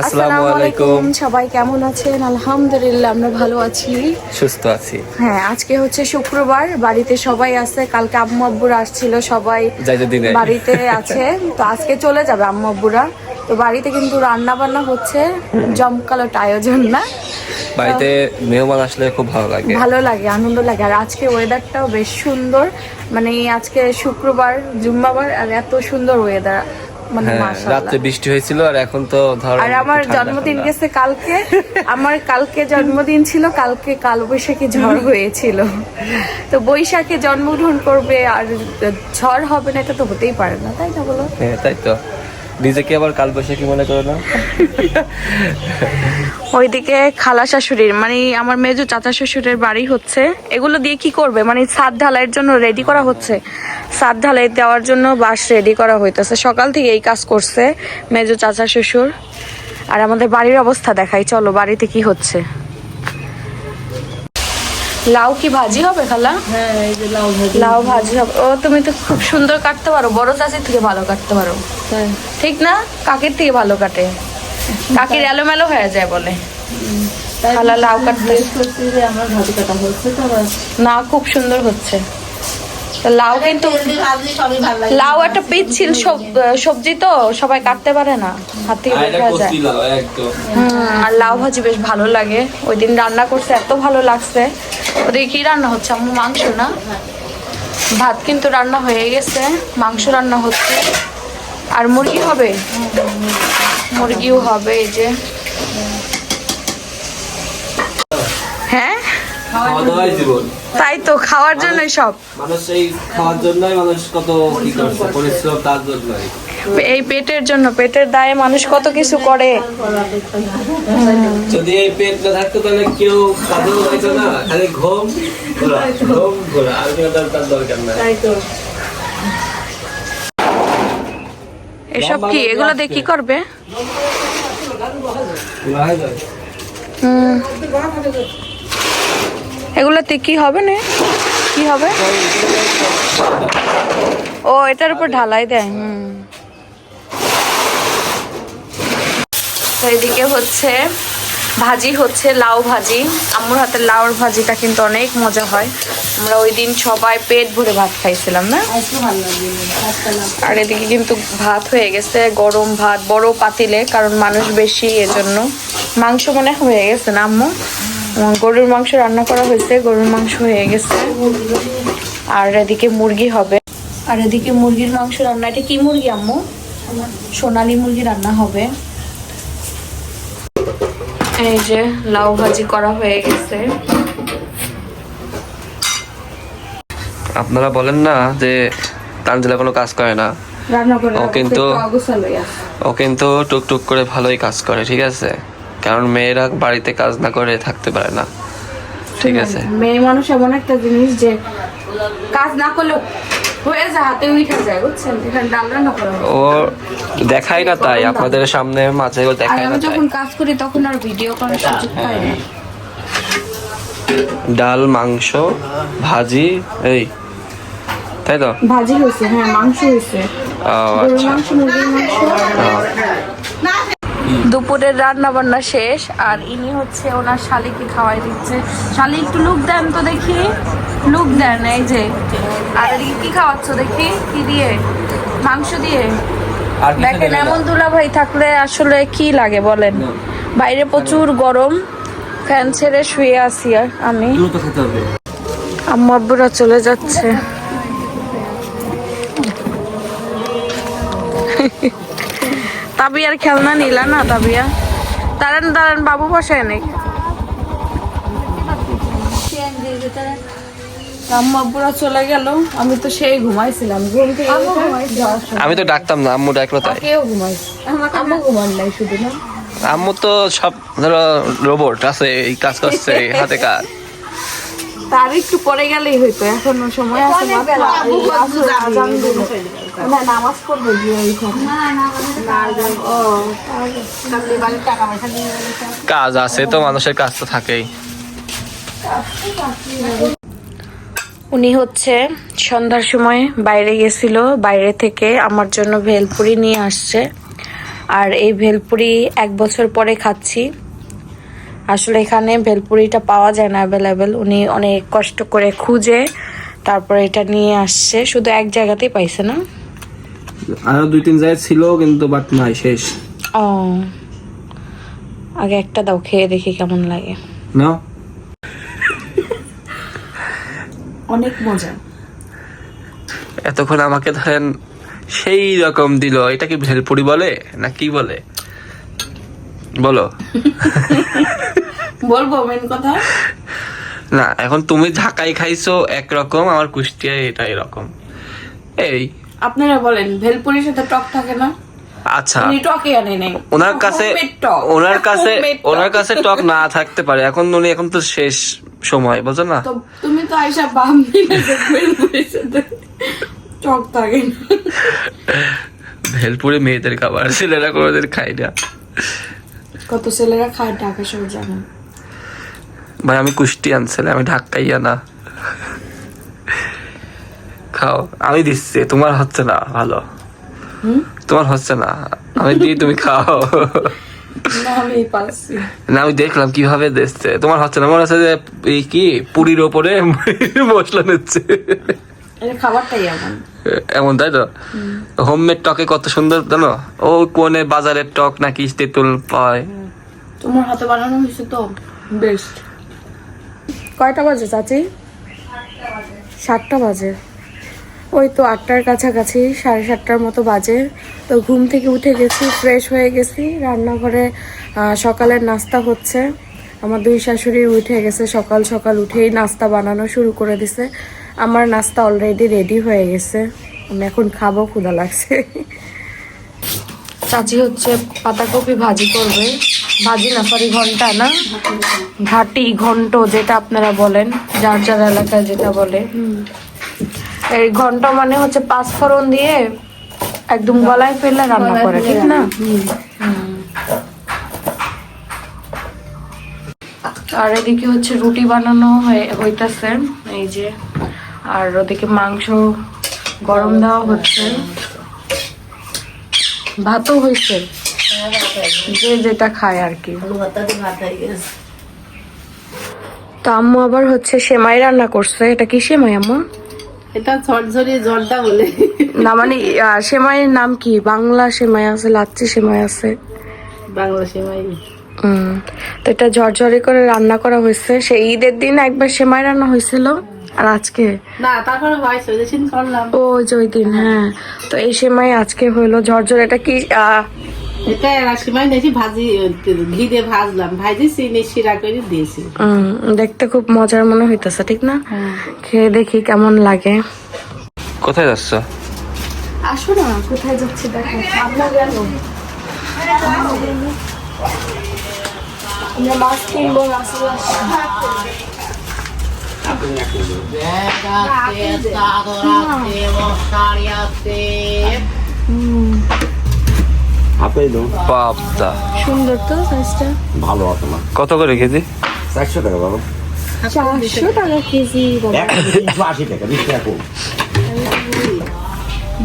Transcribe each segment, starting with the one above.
আসসালামু আলাইকুম। সবাই কেমন আছেন? আলহামদুলিল্লাহ আমরা ভালো আছি। সুস্থ আছি। হ্যাঁ আজকে হচ্ছে শুক্রবার বাড়িতে সবাই আছে। কালকে আম্মু আব্বুরা আসছিল সবাই বাড়িতে আছে। তো আজকে চলে যাবে আম্মু আব্বুরা। তো বাড়িতে কিন্তু রান্না বান্না হচ্ছে জমকালোট আয়োজন না? বাড়িতে মেহমান আসলে খুব ভালো লাগে। ভালো লাগে আনন্দ লাগে। আর আজকে ওয়েদারটাও বেশ সুন্দর। মানে আজকে শুক্রবার জুম্মাবার আর এত সুন্দর ওয়েদার মানে রাতে বৃষ্টি হয়েছিল আর এখন তো ধর আর আমার জন্মদিন গেছে কালকে। আমার কালকে জন্মদিন ছিল কালকে কাল বৈশাখী ঝড় হয়েছিল। তো বৈশাখে জন্মগ্রহণ করবে আর ঝড় হবে না এটা তো হতেই পারে না তাই না বলো? হ্যাঁ তাই তো। নিজেকে আবার কাল বৈশাখী মনে করো না? ওইদিকে খালা শাশুড়ির মানে আমার মেজু চাচা শ্বশুরের বাড়ি হচ্ছে। এগুলো দিয়ে কি করবে? মানে ছাদ ঢালাইয়ের জন্য রেডি করা হচ্ছে? ছাদ ঢালাই দেওয়ার জন্য বাস রেডি করা হইতেছে। সকাল থেকে এই কাজ করছে মেজু চাচা শ্বশুর। আর আমাদের বাড়ির অবস্থা দেখাই। চলো, বাড়িতে কি হচ্ছে? লাউ কি ভাজি হবে খালা? লাউ ভাজি। হবে। ও তুমি তো খুব সুন্দর কাটতে পারো। বড় চাচির থেকে ভালো কাটতে পারো। ঠিক না? কাকের থেকে ভালো কাটে? কাকির এলোমেলো হয়ে যায় বলে। খালা লাউ কাটতে না খুব সুন্দর হচ্ছে। লাউ কিন্তু লাউ একটা পিচ্ছিল সব- সবজি তো সবাই কাটতে পারে না হাত থেকে বের হয়ে যায়। আর লাউ ভাজি বেশ ভালো লাগে। ওই দিন রান্না করছে এত ভালো লাগছে। ওদিকে কি রান্না হচ্ছে? আমার মাংস না। ভাত কিন্তু রান্না হয়ে গেছে মাংস রান্না হচ্ছে। আর মুরগি হবে? মুরগিও হবে এই যে। হ্যাঁ? খাওয়া দাওয়াই জীবন। তাই তো খাওয়ার জন্যই সব। মানুষ এই খাওয়ার জন্যই মানুষ কত কি করছে পরিশ্রম তার জন্যই। এই পেটের জন্য পেটের দায়ে মানুষ কত কিছু করে। যদি এই পেট না থাকতো তাহলে কেউ কাজেও হইতো না খালি ঘুম ঘোরা ঘুম ঘোরা আর কেউ তার তার দরকার নাই। তাই তো। এসব কি এগুলো দিয়ে কি করবে? হুম। এগুলোতে কি হবে না? কি হবে? ও, এটার উপর ঢালাই দেয়, হুম। এদিকে হচ্ছে ভাজি হচ্ছে লাউ ভাজি। আম্মুর হাতের লাউর ভাজিটা কিন্তু অনেক মজা হয়। আমরা ওই দিন সবাই পেট ভরে ভাত খাইছিলাম, না? আর এদিকে কিন্তু ভাত হয়ে গেছে, গরম ভাত, বড় পাতিলে, কারণ মানুষ বেশি, এজন্য। মাংস মনে হয়ে গেছে না, আম্মু? গরুর মাংস রান্না করা হয়েছে গরুর মাংস হয়ে গেছে। আর এদিকে মুরগি হবে। আর এদিকে মুরগির মাংস রান্না এটা কি মুরগি আম্মু? সোনালী মুরগি রান্না হবে। এই যে লাউ ভাজি করা হয়ে গেছে। আপনারা বলেন না যে তানজিলা কোনো কাজ করে না। রান্না করে ও কিন্তু- ও কিন্তু টুকটুক করে ভালোই কাজ করে ঠিক আছে? কারণ মেয়েরা বাড়িতে কাজ না করে থাকতে পারে না। ঠিক আছে? মেয়ে মানুষ এমন একটা জিনিস যে কাজ না করলেও হয়ে যায় হাতে উঠে যায় বুঝছেন? এখানে ডাল রান্না করা ও দেখাই না তাই আপনাদের সামনে মাঝে ও দেখাই না যখন কাজ করি তখন আর ভিডিও করার সুযোগ পাই না। ডাল মাংস ভাজি এই তাই তো? ভাজি হয়েছে হ্যাঁ মাংস হয়েছে। ও আচ্ছা। মাংস মুরগির মাংস। দুপুরের রান্না বান্না শেষ আর ইনি হচ্ছে ওনার শালিকে খাওয়াই দিচ্ছে। শালি একটু লুক দেন তো দেখি। লুক দেন এই যে। আর এদিকে কি খাওয়াচ্ছ দেখি? কি দিয়ে? মাংস দিয়ে? দেখেন এমন দুলা ভাই থাকলে আসলে কি লাগে বলেন? বাইরে প্রচুর গরম। ফ্যান ছেড়ে শুয়ে আছি আর আমি। দ্রুত খেতে হবে। আম্মু আব্বুরা চলে যাচ্ছে। তাবিয়ার খেলনা নিলা না তাবিয়া? দাঁড়ান দাঁড়ান বাবু বসায় নেই। আম্মু চলে গেল আমি তো সেই ঘুমাইছিলাম। ঘুম থেকে আমি তো ডাকতাম না আম্মু ডাকলো তাই। কেউ ঘুমাইছে। আম্মু ঘুমান নাই শুধু না। আম্মু তো সব ধরো রোবট আছে এই কাজ করছে হাতে কাজ। তার একটু পরে গেলেই হইতো এখনও সময় আছে। না নামাজ পড়বে গিয়ে কাজ আছে তো মানুষের কাজ তো থাকেই। উনি হচ্ছে সন্ধ্যার সময় বাইরে গেছিল বাইরে থেকে আমার জন্য ভেলপুরি নিয়ে আসছে। আর এই ভেলপুরি এক বছর পরে খাচ্ছি। আসলে এখানে ভেলপুরিটা পাওয়া যায় না অ্যাভেলেবেল উনি অনেক কষ্ট করে খুঁজে তারপরে এটা নিয়ে আসছে। শুধু এক জায়গাতেই পাইছে না? আরও দুই তিন জায়গায় ছিল কিন্তু বাট নাই শেষ। ও। আগে একটা দাও খেয়ে দেখি কেমন লাগে। না? অনেক মজা। এতক্ষণ আমাকে ধরেন সেই রকম দিল। এটা কি ভেলপুরি বলে না কি বলে? বলো। বলব মেন কথা? না এখন তুমি ঢাকাই খাইছো একরকম আমার কুষ্টিয়ায় এটা এরকম। এই। আপনারা বলেন ভেলপুরির সাথে টক থাকে না? আচ্ছা। ওনার কাছে ওনার কাছে ওনার কাছে টক না থাকতে পারে। এখন উনি এখন তো শেষ সময় বুঝো না? তুমি তো আইসা বাম টক থাকে ভেলপুরি মেয়েদের খাবার ছেলেরা কোনোদিন খাই না। কত ছেলেরা খায় ঢাকা জানেন? ভাই আমি কুষ্টিয়ান ছেলে আমি ঢাকাইয়া না। খাও আমি দিচ্ছি তোমার হচ্ছে না ভালো। তোমার হচ্ছে না আমি দিই তুমি খাও। না আমি পাচ্ছি না আমি দেখলাম কীভাবে দিচ্ছে তোমার হচ্ছে না মনে হচ্ছে যে এই কি পুরীর ওপরে মশলা নিচ্ছে। খাবারটাই এমন। এমন তাই তো? হোমমেড টকে কত সুন্দর জানো? ও কোনে বাজারের টক নাকি তেঁতুল পায়। তোমার হাতে বানানো হয়েছে তো। বেস্ট। কয়টা বাজে, চাচি? সাতটা বাজে। ওই তো আটটার কাছাকাছি, সাড়ে সাতটার মতো বাজে। তো ঘুম থেকে উঠে গেছি ফ্রেশ হয়ে গেছি। রান্নাঘরে সকালের নাস্তা হচ্ছে। আমার দুই শাশুড়ি উঠে গেছে, সকাল সকাল উঠেই নাস্তা বানানো শুরু করে দিছে। আমার নাস্তা অলরেডি রেডি হয়ে গেছে। আমি এখন খাব, ক্ষুধা লাগছে। চাচি হচ্ছে পাতাকপি ভাজি করবে। ভাজি না সরি ঘণ্টা না? ঘাটি ঘন্ট যেটা আপনারা বলেন যার যার এলাকায় যেটা বলে। এই ঘন্ট মানে হচ্ছে পাঁচফোড়ন দিয়ে একদম গলায় ফেলে রান্না করে ঠিক না? আর এদিকে হচ্ছে রুটি বানানো হয়ে হইতাছে এই যে। আর ওদিকে মাংস গরম দেওয়া হচ্ছে। ভাতও হয়েছে। যে যেটা খায় আর কি। তো আম্মু আবার হচ্ছে সেমাই রান্না করছে। এটা কি সেমাই আম্মু? এটা ঝরঝরি জর্দা বলে। না মানে সেমাইয়ের নাম কি? বাংলা সেমাই আছে লাচ্ছি সেমাই আছে। বাংলা সেমাই। তো এটা ঝরঝরে করে রান্না করা হয়েছে। সেই ঈদের দিন একবার সেমাই রান্না হয়েছিল। আর আজকে? না তারপরে ভয়েস হয়েছে সিন করলাম। ও ওই দিন হ্যাঁ। তো এই সেমাই আজকে হইল ঝরঝরে এটা কি এটা সেমাই নিয়েছি ভাজি ঘি দিয়ে ভাজলাম। ভাজি চিনি শিরা করে দিয়েছি। উম, দেখতে খুব মজার মনে হইতেছে ঠিক না? খেয়ে দেখি কেমন লাগে। কোথায় যাচ্ছ? আসো না কোথায় যাচ্ছি দেখো। আমরা গেল। আমরা মাছ কিনবো মাছ পাবদা। সুন্দর তো সাইজটা ভালো আছে কত করে কেজি? চারশো টাকা বাবা। চারশো টাকা কেজি আশি টাকা বিশ টাকা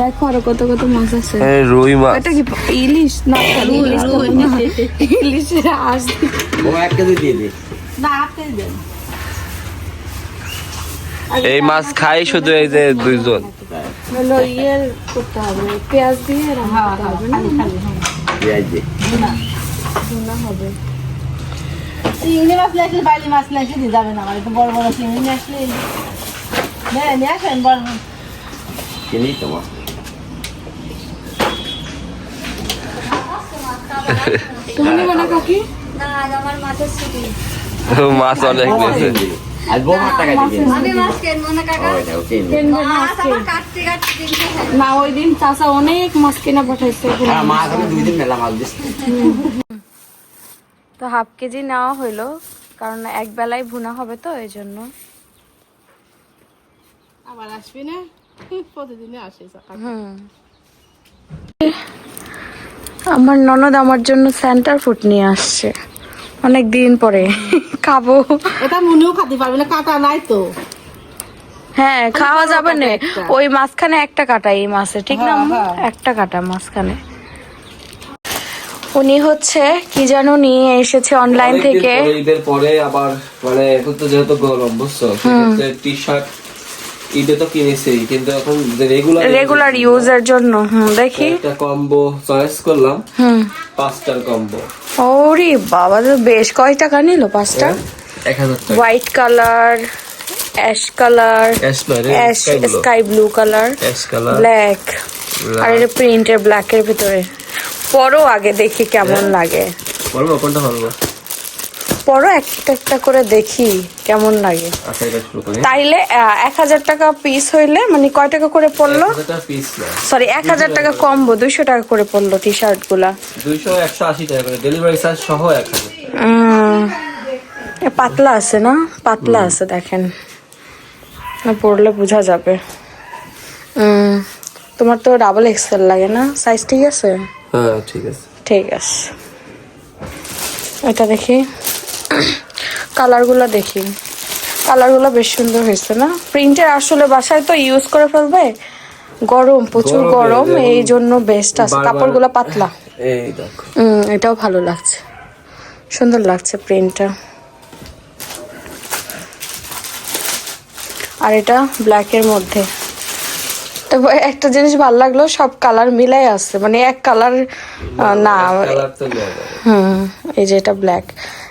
দেখো আরও কত কত মাছ আছে। রুই মাছ। এটা কি ইলিশ? না ইলিশ তো না। ও এক কেজি দিয়ে দে। না আপনি দেন এই মাছ খাই শুধু এই যে দুইজন। হলো ইয়ের করতে হবে পেঁয়াজ দিয়ে রান্না হবে না? পেঁয়াজ দে ভুনা হবে। চিংড়ি মাছ নিয়ে বাইলি মাছ নিয়ে আসলে যাবে না আমার একটু বড় বড় চিংড়ি নিয়ে আসলে হ্যাঁ নিয়ে আসেন বড় চিনি তুমি না মাছ অনেক বেশি। আজ বৌমার টাকা না না। ওই দিন চাচা অনেক মাছ কিনা পাঠাইছে হ্যাঁ মাছ আমি দুই দিন মেলা মাছ তো হাফ কেজি নেওয়া হইল কারণ এক বেলায় ভুনা হবে তো এই জন্য। আবার আসবি না? প্রতিদিনই আসে হুম। আমার ননদ আমার জন্য সেন্টার ফুড নিয়ে আসছে। অনেক দিন পরে খাব। এটা মনেও খাতে পারবে না কাটা নাই তো। হ্যাঁ খাওয়া যাবে না। ওই মাঝখানে একটা কাটা এই মাছে ঠিক না হ্যাঁ, আম্মু? হ্যাঁ। একটা কাটা মাঝখানে। উনি হচ্ছে কি যেন নিয়ে এসেছে অনলাইন থেকে। ঈদের পরে আবার মানে এখন তো যেহেতু গরম বুঝছ? টি শার্ট ঈদে তো কিনেছি কিন্তু এখন রেগুলার রেগুলার ইউজের জন্য হুম দেখি। একটা কম্বো চয়েস করলাম হুম। পাঁচটার কম্বো ওরে বাবা তো বেশ কয় টাকা নিল পাঁচটা? White colour ash colour ash. Sky blue colour black আর এটা প্রিন্টের ব্ল্যাকের ভিতরে। পরও আগে দেখি কেমন লাগে। বলব কোনটা বলব পরও একটা একটা করে দেখি কেমন লাগে। আচ্ছা তাইলে এক হাজার টাকা পিস হইলে মানে কয় টাকা করে পড়ল? সরি এক হাজার টাকা কমবো দুইশো টাকা করে পড়ল টি শার্টগুলা। দুইশো একশো আশি টাকা করে ডেলিভারি চার্জ সহ এক হাজার পাতলা আছে না? পাতলা আছে দেখেন। পড়লে বোঝা যাবে। তোমার তো ডাবল এক্সেল লাগে না? সাইজ ঠিক আছে? হ্যাঁ ঠিক আছে। ঠিক আছে। এটা দেখি। কালারগুলো দেখি। কালারগুলো বেশ সুন্দর হয়েছে না? প্রিন্টের আসলে বাসায় তো ইউজ করে ফেলবে? গরম প্রচুর গরম এই জন্য বেস্ট আছে। কাপড়গুলো পাতলা। এই দেখো। এটাও ভালো লাগছে। সুন্দর লাগছে প্রিন্টটা আর এটা ব্ল্যাকের মধ্যে। তবে একটা জিনিস ভালো লাগল সব কালার মিলাই আছে। মানে এক কালার না হুম এই যে এটা ব্ল্যাক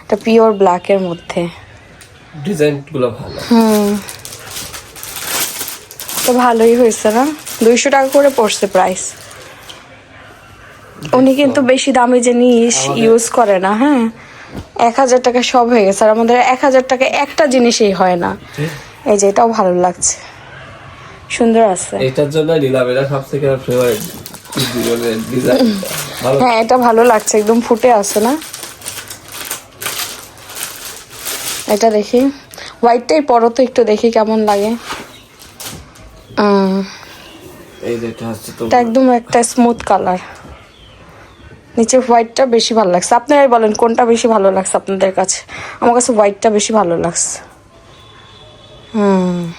এটা পিওর ব্ল্যাকের মধ্যে। ডিজাইনগুলো ভালো। হুম। তো ভালোই হয়েছে না? দুইশো টাকা করে পড়ছে প্রাইস উনি কিন্তু বেশি দামি জিনিস ইউজ করে না হ্যাঁ? এক হাজার টাকা সব হয়ে গেছে। আর আমাদের এক হাজার টাকা একটা জিনিসই হয় না। এই যে এটাও ভালো লাগছে। সুন্দর আছে। এটার জন্য এটা সব থেকে ফেভারিট ডিজাইন হ্যাঁ এটা ভালো লাগছে। একদম ফুটে আছে না? এটা দেখি। হোয়াইটটাই পরো তো একটু দেখি কেমন লাগে। এটা একদম একটা স্মুথ কালার নিচে হোয়াইটটা বেশি ভালো লাগছে। আপনারাই বলেন কোনটা বেশি ভালো লাগছে আপনাদের কাছে? আমার কাছে হোয়াইটটা বেশি ভালো লাগছে। হুম।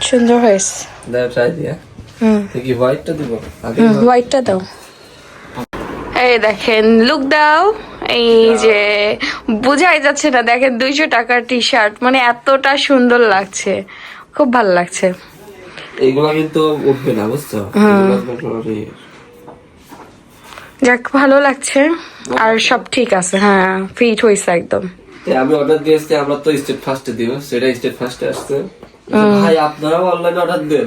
সুন্দর হয়েছে। হুম। হোয়াইটটা দিব। হোয়াইটটা দাও। এই দেখেন লুক দাও। এই যে বোঝাই যাচ্ছে না দেখেন দুইশো টাকার টি শার্ট মানে এতটা সুন্দর লাগছে। খুব ভালো লাগছে। এইগুলা কিন্তু উঠবে না বুঝছ? যাক ভালো লাগছে। আর সব ঠিক আছে হ্যাঁ ফিট হয়েছে একদম। আমি অর্ডার দিয়েছি আমরা তো স্টেট ফার্স্টে দিব সেটা স্টেট ফার্স্টে আসছে। ভাই আপনারাও অনলাইনে অর্ডার দেন।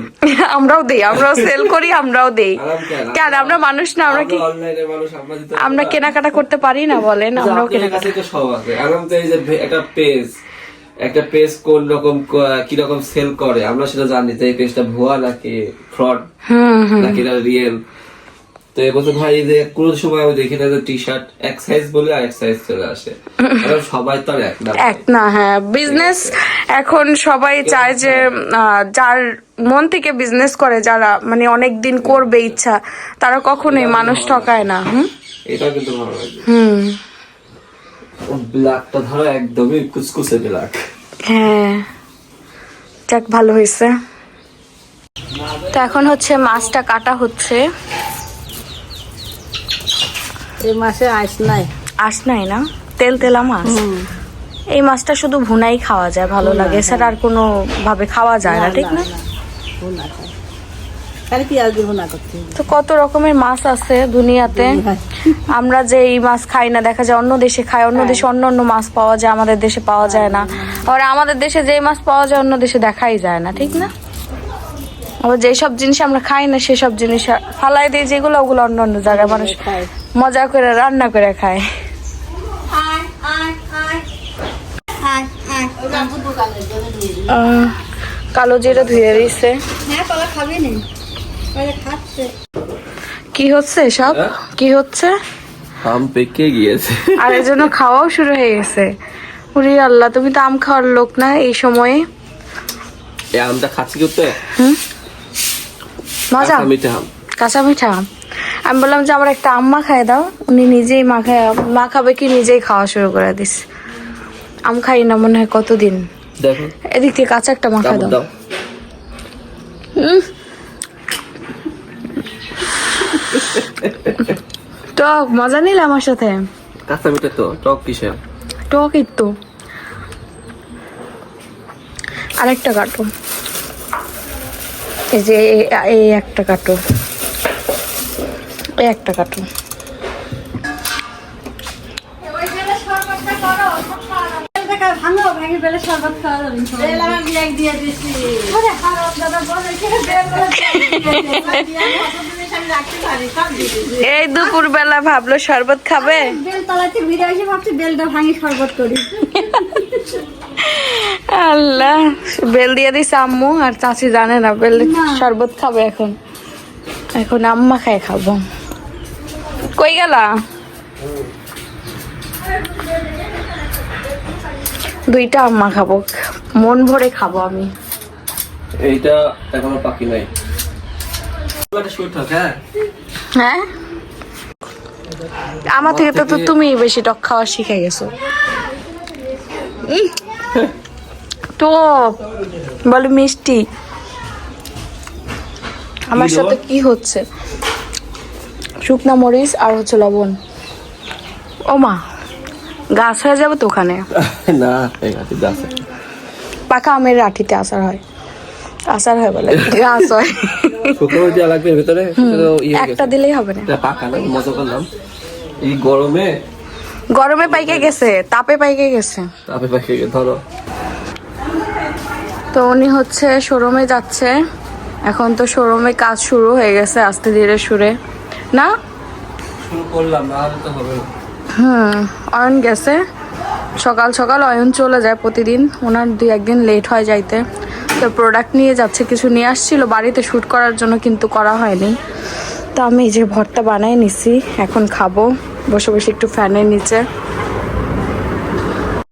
আমরাও দেই আমরাও সেল করি আমরাও দেই। কেন? আমরা মানুষ না আমরা কি আমরা কেনাকাটা করতে পারি না বলেন আচ্ছা, আমরাও কেনাকাটা তো সব আছে। আরাম তো এই যে একটা পেজ একটা পেজ কোন রকম কি রকম সেল করে? আমরা সেটা জানি যে এই পেজটা ভুয়া নাকি ফ্রড নাকি রিয়েল তো এবছর ভাই যে কোন সময় আমি দেখি না যে টি শার্ট এক সাইজ বলে আর এক সাইজ চলে আসে। কারণ সবাই তো এক না এক না হ্যাঁ বিজনেস এখন সবাই চায় যে যার মন থেকে বিজনেস করে যারা মানে অনেক দিন করবে ইচ্ছা তারা কখনোই মানুষ ঠকায় না হুম? এটা কিন্তু ভালো লাগে। হুম। ব্ল্যাকটা ধরো একদমই কুচকুচে ব্ল্যাক হ্যাঁ যাক ভালো হয়েছে। তো এখন হচ্ছে মাছটা কাটা হচ্ছে। এই মাসে আইস নাই। না? তেল তেলা মাছ? এই মাছটা শুধু ভুনাই খাওয়া যায় ভালো লাগে। এছাড়া আর কোনো ভাবে খাওয়া যায় না ঠিক না। তো কত রকমের মাছ আছে দুনিয়াতে? আমরা যে এই মাছ খাই না দেখা যায় অন্য দেশে খাই অন্য দেশে অন্য অন্য মাছ পাওয়া যায় আমাদের দেশে পাওয়া যায় না। আবার আমাদের দেশে যে মাছ পাওয়া যায় অন্য দেশে দেখাই যায় না ঠিক না? আবার যেসব জিনিস আমরা খাই না সেসব জিনিস ফালাই দিই যেগুলো ওগুলো অন্য অন্য জায়গায় মানুষ মজা করে রান্না করে খায়। কালো জিরা ধুয়ে দিছে। কি হচ্ছে সব? হ্যাঁ? কি হচ্ছে? আম পেকে গিয়েছে। আর এর জন্য খাওয়াও শুরু হয়ে গেছে। উরি আল্লাহ তুমি তো আম খাওয়ার লোক না এই সময়ে। এই আমটা খাচ্ছি করতে মজা? কাঁচা মিঠা আম। কাঁচা মিঠা আম। আমি বললাম যে আমার একটা আম মাখায় দাও উনি নিজেই মাখায় মাখাবে কি নিজেই খাওয়া শুরু করে দিস। আম খাই না মনে হয় কতদিন। দেখো। এদিক থেকে কাঁচা একটা মাখা দাও টক মজা নিলে আমার সাথে? কাঁচা মিঠে তো টক কিসের? টক তো। আরেকটা কাটো। এই যে এই একটা কাটো। এই একটা কাটো। এই দুপুর বেলা ভাবলো শরবত খাবে? বেল তলাতে ভিড়ে এসে ভাবছি বেলটা ভাঙি শরবত করি। আল্লাহ বেল দিয়ে দিছে আম্মু আর চাচি জানে না বেল শরবত খাবে এখন। এখন আম্মা খায় খাব। কই গেলা? দুইটা আম্মা খাব মন ভরে খাব আমি। এইটা এখনও পাকি নাই। হ্যাঁ? হ্যাঁ? আমার থেকে তো তো তুমি বেশি টক খাওয়া শিখে গেছো। টক বলে মিষ্টি। আমার সাথে কি হচ্ছে? শুকনা মরিচ আর হচ্ছে লবণ। ও মা গাছ হয়ে যাবে তো ওখানে? না পাকা আমের রাঠিতে আসার হয়। আসার হয় বলে গাছ হয়। ভেতরে তো ইয়ে একটা দিলেই হবে না। পাকা না মজা করলাম। এই গরমে গরমে পাইকে গেছে তাপে পাইকে গেছে। তাপে পাখি ধরো। তো উনি হচ্ছে শোরুমে যাচ্ছে। এখন তো শোরুমে কাজ শুরু হয়ে গেছে আস্তে ধীরে সুরে। না? শুরু করলাম না তো হবে। হুম অয়ন গেছে। সকাল সকাল অয়ন চলে যায় প্রতিদিন। ওনার দুই একদিন লেট হয় যাইতে। তো প্রোডাক্ট নিয়ে যাচ্ছে কিছু নিয়ে আসছিল। বাড়িতে শ্যুট করার জন্য কিন্তু করা হয়নি। তো আমি এই যে ভর্তা বানাই নিছি এখন খাব। বসে বসে একটু ফ্যানের নিচে।